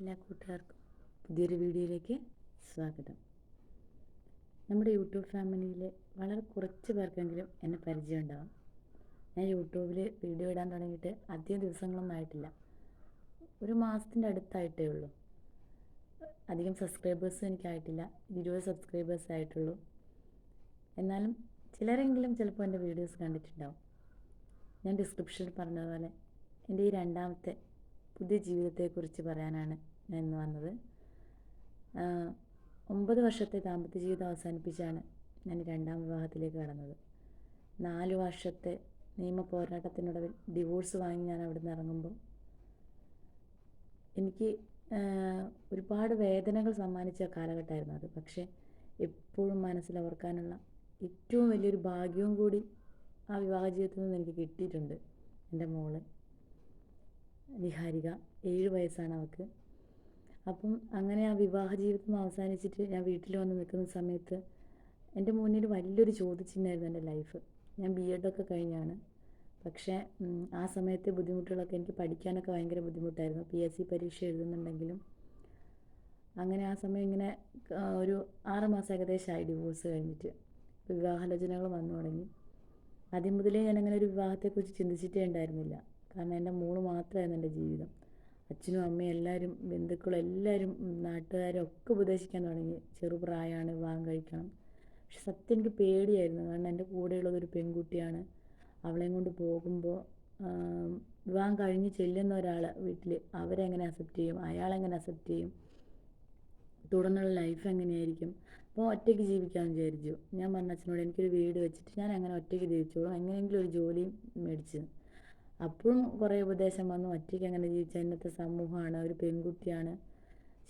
എല്ലാ കൂട്ടുകാർക്കും പുതിയൊരു വീഡിയോയിലേക്ക് സ്വാഗതം. നമ്മുടെ യൂട്യൂബ് ഫാമിലിയിൽ വളരെ കുറച്ച് പേർക്കെങ്കിലും എന്നെ പരിചയം ഉണ്ടാവും. ഞാൻ യൂട്യൂബിൽ വീഡിയോ ഇടാൻ തുടങ്ങിയിട്ട് അധികം ദിവസങ്ങളൊന്നും ആയിട്ടില്ല. ഒരു മാസത്തിന്റെ അടുത്തായിട്ടേ ഉള്ളൂ. അധികം സബ്സ്ക്രൈബേഴ്സും എനിക്കായിട്ടില്ല. ഇരുപത് സബ്സ്ക്രൈബേഴ്സ് ആയിട്ടുള്ളൂ. എന്നാലും ചിലരെങ്കിലും ചിലപ്പോൾ എന്റെ വീഡിയോസ് കണ്ടിട്ടുണ്ടാവും. ഞാൻ ഡിസ്ക്രിപ്ഷനിൽ പറഞ്ഞതുപോലെ എന്റെ ഈ രണ്ടാമത്തെ പുതിയ ജീവിതത്തെക്കുറിച്ച് പറയാനാണ് ഞാൻ ഇന്ന് വന്നത്. ഒമ്പത് വർഷത്തെ ദാമ്പത്യ ജീവിതം അവസാനിപ്പിച്ചാണ് ഞാൻ രണ്ടാം വിവാഹത്തിലേക്ക് കടന്നത്. നാല് വർഷത്തെ നിയമ പോരാട്ടത്തിനൊടുവിൽ ഡിവോഴ്സ് വാങ്ങി ഞാൻ അവിടെ നിന്ന് ഇറങ്ങുമ്പോൾ എനിക്ക് ഒരുപാട് വേദനകൾ സമ്മാനിച്ച കാലഘട്ടമായിരുന്നു അത്. പക്ഷേ എപ്പോഴും മനസ്സിൽ ഓർക്കാനുള്ള ഏറ്റവും വലിയൊരു ഭാഗ്യവും കൂടി ആ വിവാഹ ജീവിതത്തിൽ നിന്ന് എനിക്ക് കിട്ടിയിട്ടുണ്ട് എന്റെ മോൾ. നിഹാരിക ഏഴ് വയസ്സാണ് അവൾക്ക്. അപ്പം അങ്ങനെ ആ വിവാഹ ജീവിതം അവസാനിച്ചിട്ട് ഞാൻ വീട്ടിൽ വന്ന് നിൽക്കുന്ന സമയത്ത് എന്റെ മുന്നിൽ വലിയൊരു ചോദ്യചിഹ്നമായിരുന്നു എന്റെ ലൈഫ്. ഞാൻ ബി എഡൊക്കെ കഴിഞ്ഞാണ്. പക്ഷേ ആ സമയത്തെ ബുദ്ധിമുട്ടുകളൊക്കെ എനിക്ക് പഠിക്കാനൊക്കെ ഭയങ്കര ബുദ്ധിമുട്ടായിരുന്നു. പി എസ് സി പരീക്ഷ എഴുതുന്നുണ്ടെങ്കിലും. അങ്ങനെ ആ സമയം ഇങ്ങനെ ഒരു ആറ് മാസം ഏകദേശമായി ഡിവോഴ്സ് കഴിഞ്ഞിട്ട്. വിവാഹാലോചനകൾ വന്നു തുടങ്ങി. ആദ്യം മുതലേ ഞാനങ്ങനെ ഒരു വിവാഹത്തെക്കുറിച്ച് ചിന്തിച്ചിട്ടേ ഉണ്ടായിരുന്നില്ല. കാരണം എന്റെ മോൾ മാത്രമായിരുന്നു എന്റെ ജീവിതം. അച്ഛനും അമ്മയും എല്ലാവരും ബന്ധുക്കളും എല്ലാവരും നാട്ടുകാരും ഒക്കെ ഉപദേശിക്കാൻ തുടങ്ങി. ചെറുപ്രായമാണ് വിവാഹം കഴിക്കണം. പക്ഷെ സത്യം എനിക്ക് പേടിയായിരുന്നു. കാരണം എന്റെ കൂടെയുള്ളത് ഒരു പെൺകുട്ടിയാണ്. അവളെയും കൊണ്ട് പോകുമ്പോൾ വിവാഹം കഴിഞ്ഞ് ചെല്ലുന്ന ഒരാൾ വീട്ടിൽ അവരെങ്ങനെ അക്സെപ്റ്റ് ചെയ്യും? അയാളെങ്ങനെ അക്സെപ്റ്റ് ചെയ്യും? തുടർന്നുള്ള ലൈഫ് എങ്ങനെയായിരിക്കും? അപ്പോൾ ഒറ്റയ്ക്ക് ജീവിക്കാമെന്ന് വിചാരിച്ചു. ഞാൻ പറഞ്ഞ അച്ഛനോട് എനിക്കൊരു വീട് വെച്ചിട്ട് ഞാൻ അങ്ങനെ ഒറ്റയ്ക്ക് ജീവിച്ചോളും. എങ്ങനെയെങ്കിലും ഒരു ജോലിയും മേടിച്ച് അപ്പോഴും കുറേ ഉപദേശം വന്നു. ഒറ്റയ്ക്ക് അങ്ങനെ ജീവിച്ചാൽ ഇന്നത്തെ സമൂഹമാണ്. ഒരു പെൺകുട്ടിയാണ്.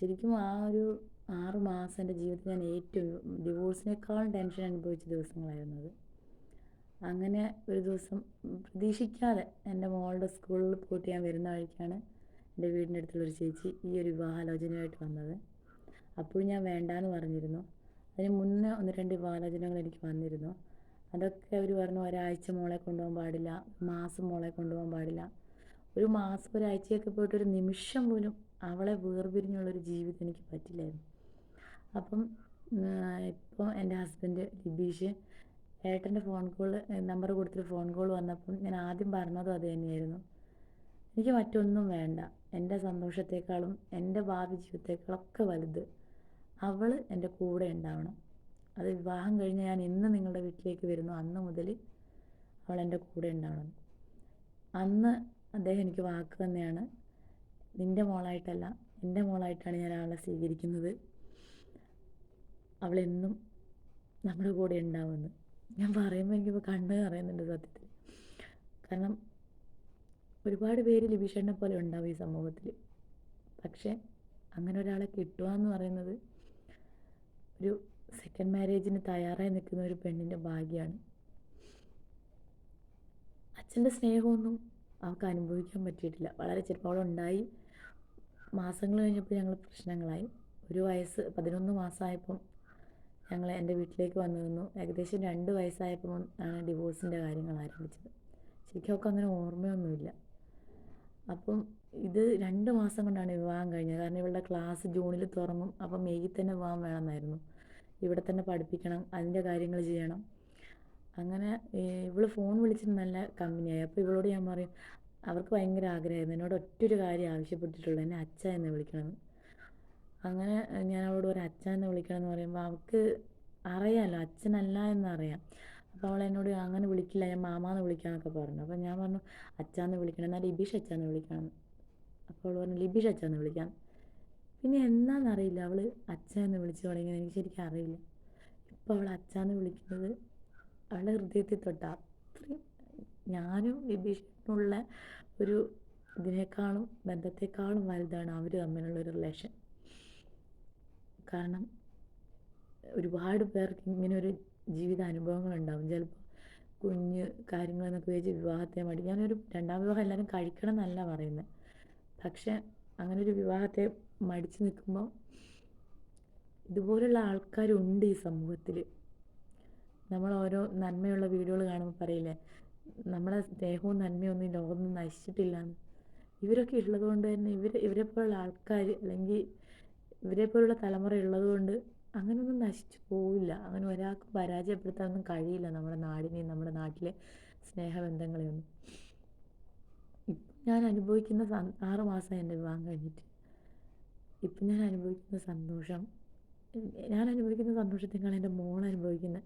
ശരിക്കും ആ ഒരു ആറ് മാസം എന്റെ ജീവിതത്തിൽ ഞാൻ ഏറ്റവും ഡിവോഴ്സിനേക്കാളും ടെൻഷൻ അനുഭവിച്ച ദിവസങ്ങളായിരുന്നു അത് അങ്ങനെ ഒരു ദിവസം പ്രതീക്ഷിക്കാതെ എന്റെ മോളുടെ സ്കൂളിൽ പോയിട്ട് ഞാൻ വരുന്ന വഴിക്കാണ് എന്റെ വീടിന്റെ അടുത്തുള്ളൊരു ചേച്ചി ഈ ഒരു വിവാഹാലോചനയായിട്ട് വന്നത്. അപ്പോൾ ഞാൻ വേണ്ടാന്ന് പറഞ്ഞിരുന്നു. അതിന് മുന്നേ ഒന്ന് രണ്ട് വിവാഹാലോചനകൾ എനിക്ക് വന്നിരുന്നു. അതൊക്കെ അവർ പറഞ്ഞു ഒരാഴ്ച മോളെ കൊണ്ടുപോകാൻ പാടില്ല മാസം മോളെ കൊണ്ടുപോകാൻ പാടില്ല. ഒരു മാസം ഒരാഴ്ചയൊക്കെ പോയിട്ട് ഒരു നിമിഷം പോലും അവളെ വേർപിരിഞ്ഞുള്ളൊരു ജീവിതം എനിക്ക് പറ്റില്ലായിരുന്നു. അപ്പം ഇപ്പോൾ എന്റെ ഹസ്ബൻഡ് ലിബീഷ് ഏട്ടന്റെ ഫോൺ കോൾ നമ്പർ കൊടുത്തിട്ട് ഫോൺ കോൾ വന്നപ്പം ഞാൻ ആദ്യം പറഞ്ഞതും അത് തന്നെയായിരുന്നു. എനിക്ക് മറ്റൊന്നും വേണ്ട എന്റെ സന്തോഷത്തെക്കാളും എന്റെ ഭാവി ജീവിതത്തെക്കാളൊക്കെ വലുത് അവൾ എന്റെ കൂടെ ഉണ്ടാവണം. അത് വിവാഹം കഴിഞ്ഞ് ഞാൻ ഇന്ന് നിങ്ങളുടെ വീട്ടിലേക്ക് വരുന്നു. അന്ന് മുതൽ അവൾ എന്റെ കൂടെ ഉണ്ടാവണം. അന്ന് അദ്ദേഹം എനിക്ക് വാക്ക് തന്നെയാണ്. നിന്റെ മോളായിട്ടല്ല എന്റെ മോളായിട്ടാണ് ഞാൻ അവളെ സ്വീകരിക്കുന്നത്. അവളെന്നും നമ്മുടെ കൂടെ ഉണ്ടാവുമെന്ന്. ഞാൻ പറയുമ്പോൾ എനിക്കിപ്പോൾ കണ്ണ് അറിയുന്നുണ്ട് സത്യത്തിൽ. കാരണം ഒരുപാട് പേര് ലിബിഷനെ പോലെ ഉണ്ടാവും ഈ സമൂഹത്തിൽ പക്ഷേ അങ്ങനെ ഒരാളെ കിട്ടുക എന്ന് പറയുന്നത് ഒരു സെക്കൻഡ് മാരേജിന് തയ്യാറായി നിൽക്കുന്ന ഒരു പെണ്ണിന്റെ ഭാഗ്യമാണ് അച്ഛന്റെ സ്നേഹമൊന്നും അവൾക്ക് അനുഭവിക്കാൻ പറ്റിയിട്ടില്ല. വളരെ ചെറുപ്പം അവളുണ്ടായി മാസങ്ങൾ കഴിഞ്ഞപ്പോൾ ഞങ്ങൾ പ്രശ്നങ്ങളായി. ഒരു വയസ്സ് പതിനൊന്ന് മാസമായപ്പം ഞങ്ങൾ എന്റെ വീട്ടിലേക്ക് വന്നു നിന്നു. ഏകദേശം രണ്ട് വയസ്സായപ്പം ആണ് ഡിവോഴ്സിന്റെ കാര്യങ്ങൾ ആരംഭിച്ചത്. ശരിക്കും അവൾക്ക് അങ്ങനെ ഓർമ്മയൊന്നുമില്ല. അപ്പം ഇത് രണ്ട് മാസം കൊണ്ടാണ് വിവാഹം കഴിഞ്ഞത്. കാരണം ഇവളുടെ ക്ലാസ് ജൂണിൽ തുറങ്ങും അപ്പം മെയ്യിൽ തന്നെ വിവാഹം വേണമെന്നായിരുന്നു. ഇവിടെ തന്നെ പഠിപ്പിക്കണം അതിന്റെ കാര്യങ്ങൾ ചെയ്യണം. അങ്ങനെ ഇവൾ ഫോൺ വിളിച്ചിട്ട് നല്ല കമ്പനിയായി. അപ്പോൾ ഇവളോട് ഞാൻ പറയും അവർക്ക് ഭയങ്കര ആഗ്രഹമായിരുന്നു. എന്നോട് ഒറ്റൊരു കാര്യം ആവശ്യപ്പെട്ടിട്ടുള്ളൂ എന്നെ അച്ഛ എന്ന് വിളിക്കണമെന്ന് അങ്ങനെ ഞാൻ അവളോട് ഒരു അച്ഛ എന്ന് വിളിക്കണം എന്ന് പറയുമ്പോൾ അവൾക്ക് അറിയാമല്ലോ അച്ഛനല്ല എന്നറിയാം അപ്പോൾ അവൾ എന്നോട് അങ്ങനെ വിളിക്കില്ല ഞാൻ മാമാന്ന് വിളിക്കാമെന്നൊക്കെ പറഞ്ഞു. അപ്പോൾ ഞാൻ പറഞ്ഞു അച്ഛാന്ന് വിളിക്കണം എന്നാൽ ലിബീഷ് അച്ഛാന്ന് വിളിക്കണം. അപ്പോൾ അവൾ പറഞ്ഞു ലിബീഷ് അച്ഛാന്ന് വിളിക്കാം. പിന്നെ എന്നാന്നറിയില്ല അവൾ അച്ഛനെ വിളിച്ചു തുടങ്ങിയത് എനിക്ക് ശരിക്കും അറിയില്ല. ഇപ്പോൾ അവൾ അച്ഛാന്ന് വിളിക്കുന്നത് അവളുടെ ഹൃദയത്തിൽ തൊട്ട. അത്രയും ഞാനും വിഭീഷണുള്ള ഒരു ഇതിനേക്കാളും ബന്ധത്തെക്കാളും വലുതാണ് അവർ തമ്മിലുള്ള ഒരു റിലേഷൻ കാരണം ഒരുപാട് പേർക്ക് ഇങ്ങനെ ഒരു ജീവിത അനുഭവങ്ങളുണ്ടാവും ചിലപ്പോൾ കുഞ്ഞ് കാര്യങ്ങളെന്നൊക്കെ വെച്ച് വിവാഹത്തെ മടി. ഞാനൊരു രണ്ടാം വിവാഹം എല്ലാവരും കഴിക്കണം എന്നല്ല പറയുന്നത് പക്ഷെ അങ്ങനെ ഒരു വിവാഹത്തെ മടിച്ചു നിൽക്കുമ്പോൾ ഇതുപോലുള്ള ആൾക്കാരുണ്ട് ഈ സമൂഹത്തിൽ നമ്മൾ ഓരോ നന്മയുള്ള വീഡിയോകൾ കാണുമ്പോൾ പറയില്ലേ നമ്മളെ സ്നേഹവും നന്മയൊന്നും ലോകമൊന്നും നശിച്ചിട്ടില്ല എന്ന് ഇവരൊക്കെ ഉള്ളത് കൊണ്ട് തന്നെ ഇവർ ഇവരെ പോലുള്ള ആൾക്കാർ അല്ലെങ്കിൽ ഇവരെ പോലുള്ള തലമുറ ഉള്ളത് കൊണ്ട് അങ്ങനെയൊന്നും നശിച്ചു പോവില്ല. അങ്ങനെ ഒരാൾക്കും പരാജയപ്പെടുത്താനൊന്നും കഴിയില്ല നമ്മുടെ നാടിനെയും നമ്മുടെ നാട്ടിലെ സ്നേഹബന്ധങ്ങളെയൊന്നും. ഞാൻ അനുഭവിക്കുന്ന ആറ് മാസമായി എന്റെ വിവാഹം കഴിഞ്ഞിട്ട്. ഇപ്പം ഞാൻ അനുഭവിക്കുന്ന സന്തോഷം ഞാൻ അനുഭവിക്കുന്ന സന്തോഷത്തേക്കാൾ എന്റെ മോൾ അനുഭവിക്കുന്നത്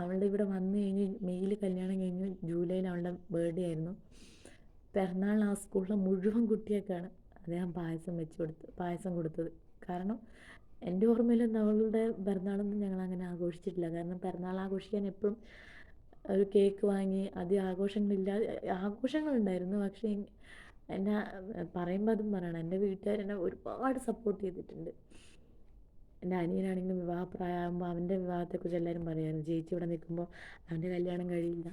അവളുടെ ഇവിടെ വന്നു കഴിഞ്ഞ് മെയ്യിൽ കല്യാണം കഴിഞ്ഞു ജൂലൈയിൽ അവളുടെ ബർത്ത്ഡേ ആയിരുന്നു. പിറന്നാൾ ആ സ്കൂളിലെ മുഴുവൻ കുട്ടിയൊക്കെയാണ് അദ്ദേഹം പായസം വെച്ച് കൊടുത്ത് പായസം കൊടുത്തത്. കാരണം എന്റെ ഓർമ്മയിലൊന്നും അവളുടെ പിറന്നാളൊന്നും ഞങ്ങൾ അങ്ങനെ ആഘോഷിച്ചിട്ടില്ല. കാരണം പിറന്നാൾ ആഘോഷിക്കാൻ എപ്പോഴും ഒരു കേക്ക് വാങ്ങി അധികം ആഘോഷങ്ങളില്ലാതെ ആഘോഷങ്ങളുണ്ടായിരുന്നു. പക്ഷേ എന്നാ പറയുമ്പോൾ അതും പറയണം. എന്റെ വീട്ടുകാർ എന്നെ ഒരുപാട് സപ്പോർട്ട് ചെയ്തിട്ടുണ്ട്. എന്റെ അനിയനാണെങ്കിലും വിവാഹപ്രായമാകുമ്പോൾ അവന്റെ വിവാഹത്തെക്കുറിച്ച് എല്ലാവരും പറയുമായിരുന്നു ചേച്ചി ഇവിടെ നിൽക്കുമ്പോൾ അവന്റെ കല്യാണം കഴിയില്ല.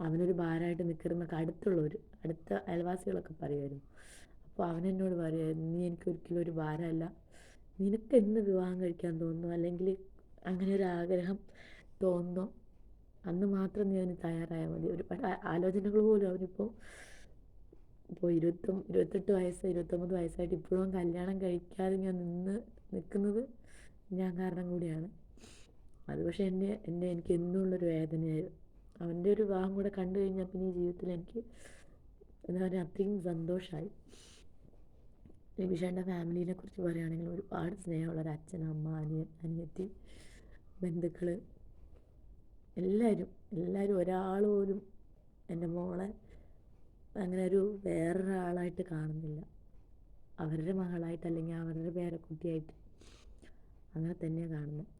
അവനൊരു ഭാരമായിട്ട് നിൽക്കുന്നൊക്കെ അടുത്തുള്ളവർ അടുത്ത അയൽവാസികളൊക്കെ പറയുമായിരുന്നു. അപ്പോൾ അവനെന്നോട് പറയുമായിരുന്നു നീ എനിക്ക് ഒരിക്കലും ഒരു ഭാരമല്ല. നിനക്ക് എന്ന് വിവാഹം കഴിക്കാൻ തോന്നുന്നു? അല്ലെങ്കിൽ അങ്ങനെ ഒരു ആഗ്രഹം തോന്നുന്നു? അന്ന് മാത്രം ഞാൻ തയ്യാറായാൽ മതി. ഒരുപാട് ആലോചനകൾ പോലും അവനിപ്പോൾ ഇപ്പോൾ ഇരുപത്തൊ ഇരുപത്തെട്ട് വയസ്സ് ഇരുപത്തൊമ്പത് വയസ്സായിട്ട് ഇപ്പോഴും കല്യാണം കഴിക്കാതെ ഞാൻ നിന്ന് നിൽക്കുന്നത് ഞാൻ കാരണം കൂടിയാണ്. അത് പക്ഷേ എന്നെ എന്നെ എനിക്ക് എന്നുള്ളൊരു വേദനയായിരുന്നു. അവന്റെ ഒരു വിവാഹം കൂടെ കണ്ടു കഴിഞ്ഞാൽ പിന്നെ ഈ ജീവിതത്തിൽ എനിക്ക് എന്താ പറയുക അത്രയും സന്തോഷമായി നിമിഷേന്റെ ഫാമിലിനെ കുറിച്ച് പറയുകയാണെങ്കിൽ ഒരുപാട് സ്നേഹമുള്ള ഒരു അച്ഛൻ അമ്മ അനിയൻ അനിയത്തി ബന്ധുക്കൾ എല്ലാവരും എല്ലാവരും പോലും എന്റെ മോളെ അങ്ങനെ ഒരു വേറൊരാളായിട്ട് കാണുന്നില്ല. അവരുടെ മകളായിട്ട് അല്ലെങ്കിൽ അവരുടെ പേരക്കുട്ടിയായിട്ട് അങ്ങനെ തന്നെയാണ് കാണുന്നത്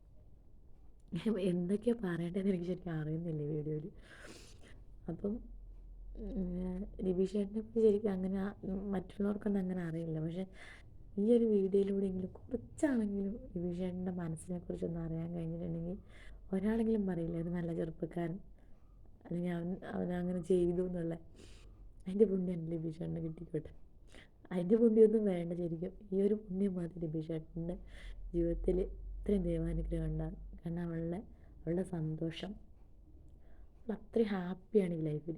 എന്തൊക്കെയാണ് പറയേണ്ടതെന്ന് എനിക്ക് ശരിക്കും അറിയുന്നില്ല വീഡിയോയിൽ അപ്പം രവീഷേട്ടനെ പറ്റി ശരിക്കും അങ്ങനെ മറ്റുള്ളവർക്കൊന്നും അങ്ങനെ അറിയില്ല. പക്ഷെ ഈ ഒരു വീഡിയോയിലൂടെയെങ്കിലും കുറച്ചാണെങ്കിലും രവീഷേട്ടന്റെ മനസ്സിനെ കുറിച്ചൊന്ന് അറിയാൻ കഴിഞ്ഞിട്ടുണ്ടെങ്കിൽ ഒരാളെങ്കിലും പറയില്ല ഒരു നല്ല ചെറുപ്പക്കാരൻ. അല്ലെങ്കിൽ അവൻ അങ്ങനെ ചെയ്തു എന്നുള്ള. അതിന്റെ പുണ്യം എന്റെ ലഭിച്ചേട്ടന് കിട്ടിക്കോട്ടെ. അതിന്റെ പുണ്യമൊന്നും വേണ്ട ശരിക്കും. ഈ ഒരു പുണ്യം മതി ലഭിച്ചേട്ടന്റെ ജീവിതത്തിൽ ഇത്രയും ദൈവാനുഗ്രഹം ഉണ്ടാകും കാരണം അവളുടെ അവളുടെ സന്തോഷം. അവൾ അത്രയും ഹാപ്പിയാണ് ഈ ലൈഫിൽ.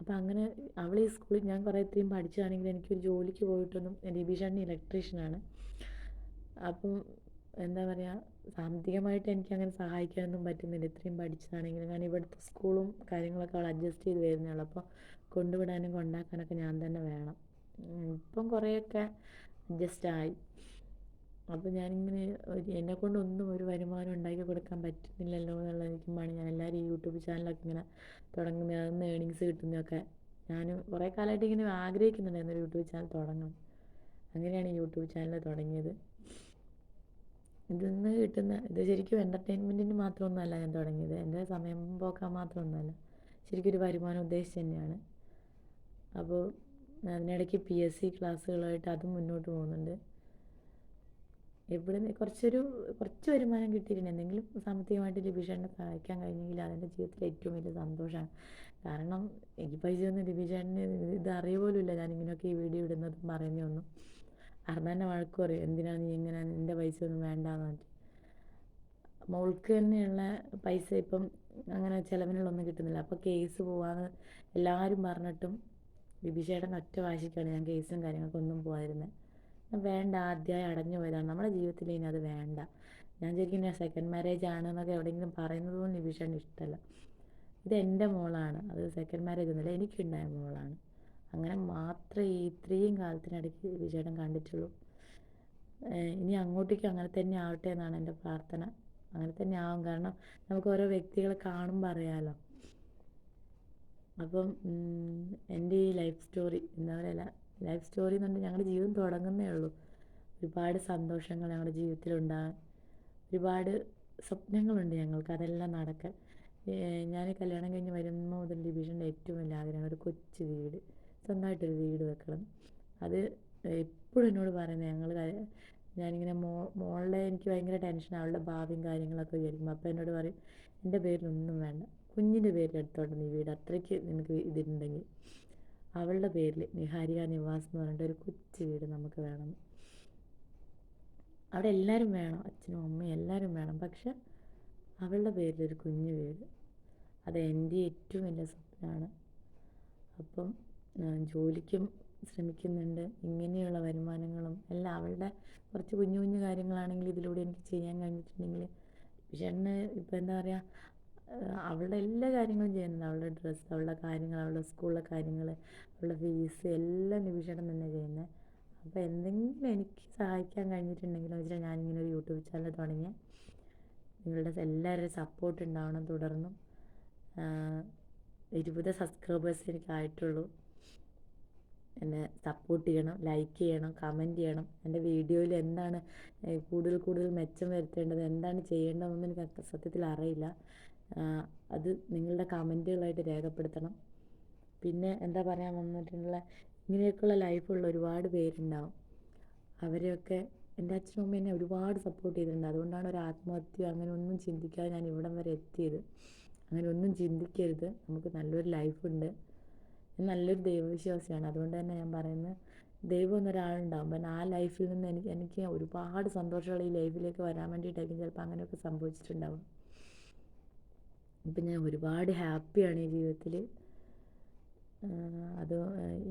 അപ്പോൾ അങ്ങനെ അവൾ ഈ സ്കൂളിൽ ഞാൻ കുറേ ഇത്രയും പഠിച്ചതാണെങ്കിൽ എനിക്കൊരു ജോലിക്ക് പോയിട്ടൊന്നും രബീഷാണ് ഇലക്ട്രീഷ്യനാണ്. അപ്പം എന്താ പറയുക സാമ്പത്തികമായിട്ട് എനിക്ക് അങ്ങനെ സഹായിക്കാനൊന്നും പറ്റുന്നില്ല. ഇത്രയും പഠിച്ചതാണെങ്കിലും. കാരണം ഇവിടുത്തെ സ്കൂളും കാര്യങ്ങളൊക്കെ അവൾ അഡ്ജസ്റ്റ് ചെയ്ത് വരുന്നുള്ളൂ അപ്പോൾ കൊണ്ടുവിടാനും കൊണ്ടാക്കാനൊക്കെ ഞാൻ തന്നെ വേണം. ഇപ്പം കുറേയൊക്കെ അഡ്ജസ്റ്റ് ആയി. അപ്പോൾ ഞാനിങ്ങനെ എന്നെ കൊണ്ടൊന്നും ഒരു വരുമാനം ഉണ്ടാക്കി കൊടുക്കാൻ പറ്റുന്നില്ലല്ലോ എന്നുള്ള നിൽക്കുമ്പോഴാണ് ഞാൻ എല്ലാവരും യൂട്യൂബ് ചാനലൊക്കെ ഇങ്ങനെ തുടങ്ങുന്നത് അതിൽ ഏണിങ്സ് കിട്ടുന്നതൊക്കെ ഞാൻ കുറേ കാലമായിട്ട് ഇങ്ങനെ ആഗ്രഹിക്കുന്നുണ്ടായിരുന്നു ഒരു യൂട്യൂബ് ചാനൽ തുടങ്ങണം അങ്ങനെയാണ് യൂട്യൂബ് ചാനൽ തുടങ്ങിയത്. ഇതിൽ നിന്ന് കിട്ടുന്ന ഇത് ശരിക്കും എന്റർടൈൻമെന്റിന് മാത്രമൊന്നുമല്ല ഞാൻ തുടങ്ങിയത്. എന്റെ സമയം പോക്കാൻ മാത്രമൊന്നുമല്ല. ശരിക്കും ഒരു വരുമാനം ഉദ്ദേശിച്ച് തന്നെയാണ്. അപ്പോൾ അതിനിടയ്ക്ക് പി എസ് സി ക്ലാസ്സുകളായിട്ട് അതും മുന്നോട്ട് പോകുന്നുണ്ട്. എവിടെ നിന്ന് കുറച്ചൊരു കുറച്ച് വരുമാനം കിട്ടിയിട്ടുണ്ട്. എന്തെങ്കിലും സാമ്പത്തികമായിട്ട് ലിബിഷേട്ടനെ സഹായിക്കാൻ കഴിഞ്ഞെങ്കിൽ അതെന്റെ ജീവിതത്തിൽ ഏറ്റവും വലിയ സന്തോഷമാണ്. കാരണം എനിക്ക് പൈസ ഒന്നും ലിബിഷേട്ടന് ഇത് അറിയ പോലും ഇല്ല ഞാനിങ്ങനെയൊക്കെ ഈ വീഡിയോ ഇടുന്നതും പറയുന്നതൊന്നും. തന്നെ വഴക്ക് പറയും എന്തിനാണ് നീ ഇങ്ങനെ നിന്റെ പൈസ ഒന്നും വേണ്ടാന്ന് പറഞ്ഞിട്ട്? മോൾക്ക് തന്നെയുള്ള പൈസ ഇപ്പം അങ്ങനെ ചിലവിനുള്ളൊന്നും കിട്ടുന്നില്ല. അപ്പോൾ കേസ് പോവാന്ന് എല്ലാവരും പറഞ്ഞിട്ടും ബിബിചേട്ടൻ ഒറ്റ വാശിക്കാണ് ഞാൻ കേസും കാര്യങ്ങൾക്കും ഒന്നും പോകാതിരുന്നത് വേണ്ട ആദ്യമായി അടഞ്ഞു പോയതാണ്. നമ്മുടെ ജീവിതത്തിൽ ഇനി അത് വേണ്ട. ഞാൻ ശരിക്കും ഞാൻ സെക്കൻഡ് മാരേജ് ആണ് എന്നൊക്കെ എവിടെയെങ്കിലും പറയുന്നത് പോലും നിബിഷേട്ടന് ഇഷ്ടമല്ല ഇത് എന്റെ മോളാണ്. അത് സെക്കൻഡ് മാരേജ് ഒന്നുമില്ല. എനിക്കുണ്ടായ മോളാണ്. അങ്ങനെ മാത്രമേ ഇത്രയും കാലത്തിനിടയ്ക്ക് വിജയേട്ടൻ കണ്ടിട്ടുള്ളൂ. ഇനി അങ്ങോട്ടേക്ക് അങ്ങനെ തന്നെ ആവട്ടെ എന്നാണ് എന്റെ പ്രാർത്ഥന. അങ്ങനെ തന്നെ ആവും. കാരണം നമുക്ക് ഓരോ വ്യക്തികളെ കാണുമ്പോൾ അറിയാമല്ലോ അപ്പം എന്റെ ഈ ലൈഫ് സ്റ്റോറി എന്താ പറയുക ലൈഫ് സ്റ്റോറി എന്ന് പറഞ്ഞാൽ ഞങ്ങളുടെ ജീവിതം തുടങ്ങുന്നേ ഉള്ളൂ. ഒരുപാട് സന്തോഷങ്ങൾ ഞങ്ങളുടെ ജീവിതത്തിലുണ്ടാകാൻ ഒരുപാട് സ്വപ്നങ്ങളുണ്ട് ഞങ്ങൾക്ക്. അതെല്ലാം നടക്കാൻ. ഞാൻ കല്യാണം കഴിഞ്ഞ് വരുമ്പോൾ മുതൽ ഡിവിഷന്റെ ഏറ്റവും വലിയ ആഗ്രഹം ഒരു കൊച്ചു വീട്. സ്വന്തമായിട്ടൊരു വീട് വെക്കണം. അത് എപ്പോഴും എന്നോട് പറയുന്നത് ഞങ്ങൾ ഞാനിങ്ങനെ മോ മോളെ എനിക്ക് ഭയങ്കര ടെൻഷൻ അവളുടെ ഭാവിയും കാര്യങ്ങളൊക്കെ വിചാരിക്കും അപ്പോൾ എന്നോട് പറയും എന്റെ പേരിലൊന്നും വേണ്ട. കുഞ്ഞിന്റെ പേരിൽ എടുത്തോണ്ട് നീ വീട്. അത്രയ്ക്ക് നിനക്ക് ഇതിട്ടുണ്ടെങ്കിൽ അവളുടെ പേരിൽ നിഹാരിക നിവാസ് എന്ന് പറഞ്ഞിട്ട് ഒരു കൊച്ചു വീട് നമുക്ക് വേണം. അവിടെ എല്ലാവരും വേണം. അച്ഛനും അമ്മയും എല്ലാവരും വേണം. പക്ഷെ അവളുടെ പേരിൽ ഒരു കുഞ്ഞു വീട്. അത് എന്റെ ഏറ്റവും വലിയ സ്വപ്നമാണ്. അപ്പം ജോലിക്കും ശ്രമിക്കുന്നുണ്ട്. ഇങ്ങനെയുള്ള വരുമാനങ്ങളും എല്ലാം അവളുടെ കുറച്ച് കുഞ്ഞു കുഞ്ഞു കാര്യങ്ങളാണെങ്കിൽ ഇതിലൂടെ എനിക്ക് ചെയ്യാൻ കഴിഞ്ഞിട്ടുണ്ടെങ്കിൽ. വിഷേട്ടന് ഇപ്പം എന്താ പറയുക അവളുടെ എല്ലാ കാര്യങ്ങളും ചെയ്യുന്നുണ്ട്. അവളുടെ ഡ്രസ്സ് അവളുടെ കാര്യങ്ങൾ അവളുടെ സ്കൂളിലെ കാര്യങ്ങൾ അവളുടെ ഫീസ് എല്ലാം നിമിഷേട്ടൻ തന്നെ ചെയ്യുന്നത്. അപ്പോൾ എന്തെങ്കിലും എനിക്ക് സഹായിക്കാൻ കഴിഞ്ഞിട്ടുണ്ടെങ്കിൽ വെച്ചാൽ ഞാനിങ്ങനെ ഒരു യൂട്യൂബ് ചാനൽ തുടങ്ങിയ നിങ്ങളുടെ എല്ലാവരുടെയും സപ്പോർട്ട് ഉണ്ടാവണം തുടർന്നും. ഇരുപത് സബ്സ്ക്രൈബേഴ്സ് എനിക്കായിട്ടുള്ളൂ എന്നെ സപ്പോർട്ട് ചെയ്യണം ലൈക്ക് ചെയ്യണം കമന്റ് ചെയ്യണം. എന്റെ വീഡിയോയിൽ എന്താണ് കൂടുതൽ കൂടുതൽ മെച്ചം വരുത്തേണ്ടത് എന്താണ് ചെയ്യേണ്ടതെന്ന് എനിക്ക് സത്യത്തിൽ അറിയില്ല. അത് നിങ്ങളുടെ കമന്റുകളായിട്ട് രേഖപ്പെടുത്തണം. പിന്നെ എന്താ പറയാൻ വന്നിട്ടുള്ള ഇങ്ങനെയൊക്കെയുള്ള ലൈഫുള്ള ഒരുപാട് പേരുണ്ടാവും. അവരെയൊക്കെ എന്റെ അച്ഛനും അമ്മയും എന്നെ ഒരുപാട് സപ്പോർട്ട് ചെയ്തിട്ടുണ്ട്. അതുകൊണ്ടാണ് ഒരു ആത്മഹത്യ അങ്ങനെ ഒന്നും ചിന്തിക്കാതെ ഞാൻ ഇവിടം വരെ എത്തിയത്. അങ്ങനെ ഒന്നും ചിന്തിക്കരുത്. നമുക്ക് നല്ലൊരു ലൈഫുണ്ട് നല്ലൊരു ദൈവവിശ്വാസിയാണ്. അതുകൊണ്ട് തന്നെ ഞാൻ പറയുന്നത് ദൈവം എന്നൊരാളുണ്ടാകും അപ്പം ആ ലൈഫിൽ നിന്ന് എനിക്ക് എനിക്ക് ഒരുപാട് സന്തോഷമുള്ള ഈ ലൈഫിലേക്ക് വരാൻ വേണ്ടിയിട്ടായിരിക്കും ചിലപ്പോൾ അങ്ങനെയൊക്കെ സംഭവിച്ചിട്ടുണ്ടാവും ഇപ്പം ഞാൻ ഒരുപാട് ഹാപ്പിയാണ് ഈ ജീവിതത്തിൽ. അത്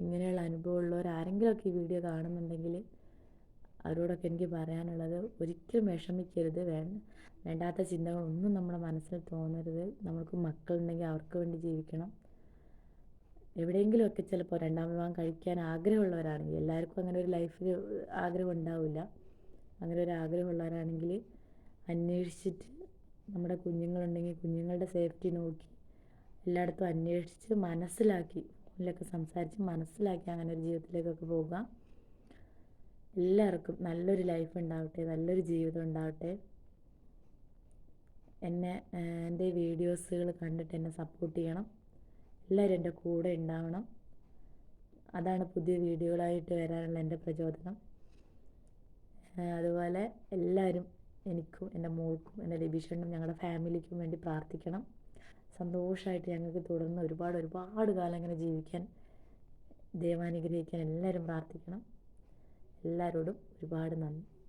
ഇങ്ങനെയുള്ള അനുഭവമുള്ളവർ ആരെങ്കിലുമൊക്കെ ഈ വീഡിയോ കാണുന്നുണ്ടെങ്കിൽ അവരോടൊക്കെ എനിക്ക് പറയാനുള്ളത് ഒരിക്കലും വിഷമിക്കരുത്. വേണ്ട വേണ്ടാത്ത ചിന്തകളൊന്നും നമ്മുടെ മനസ്സിൽ തോന്നരുത്. നമ്മൾക്ക് മക്കളുണ്ടെങ്കിൽ അവർക്ക് വേണ്ടി ജീവിക്കണം. എവിടെയെങ്കിലുമൊക്കെ ചിലപ്പോൾ രണ്ടാം വിവാഹം കഴിക്കാൻ ആഗ്രഹമുള്ളവരാണെങ്കിൽ എല്ലാവർക്കും അങ്ങനെ ഒരു ലൈഫ് ആഗ്രഹം ഉണ്ടാവില്ല അങ്ങനെ ഒരു ആഗ്രഹമുള്ളവരാണെങ്കിൽ അന്വേഷിച്ചിട്ട് നമ്മുടെ കുഞ്ഞുങ്ങളുണ്ടെങ്കിൽ കുഞ്ഞുങ്ങളുടെ സേഫ്റ്റി നോക്കി എല്ലായിടത്തും അന്വേഷിച്ച് മനസ്സിലാക്കി ഫോണിലൊക്കെ സംസാരിച്ച് മനസ്സിലാക്കി അങ്ങനെ ഒരു ജീവിതത്തിലേക്കൊക്കെ പോകുക എല്ലാവർക്കും നല്ലൊരു ലൈഫ് ഉണ്ടാവട്ടെ നല്ലൊരു ജീവിതം ഉണ്ടാവട്ടെ. എന്നെ എന്റെ വീഡിയോസുകൾ കണ്ടിട്ട് എന്നെ സപ്പോർട്ട് ചെയ്യണം. എല്ലാവരും എന്റെ കൂടെ ഉണ്ടാവണം. അതാണ് പുതിയ വീഡിയോകളായിട്ട് വരാനുള്ള എന്റെ പ്രചോദനം. അതുപോലെ എല്ലാവരും എനിക്കും എന്റെ മോൾക്കും എന്റെ ലബീഷനും ഞങ്ങളുടെ ഫാമിലിക്കും വേണ്ടി പ്രാർത്ഥിക്കണം. സന്തോഷമായിട്ട് ഞങ്ങൾക്ക് തുടർന്ന് ഒരുപാട് ഒരുപാട് കാലം ഇങ്ങനെ ജീവിക്കാൻ ദൈവാനുഗ്രഹിക്കാൻ എല്ലാവരും പ്രാർത്ഥിക്കണം. എല്ലാവരോടും ഒരുപാട് നന്ദി.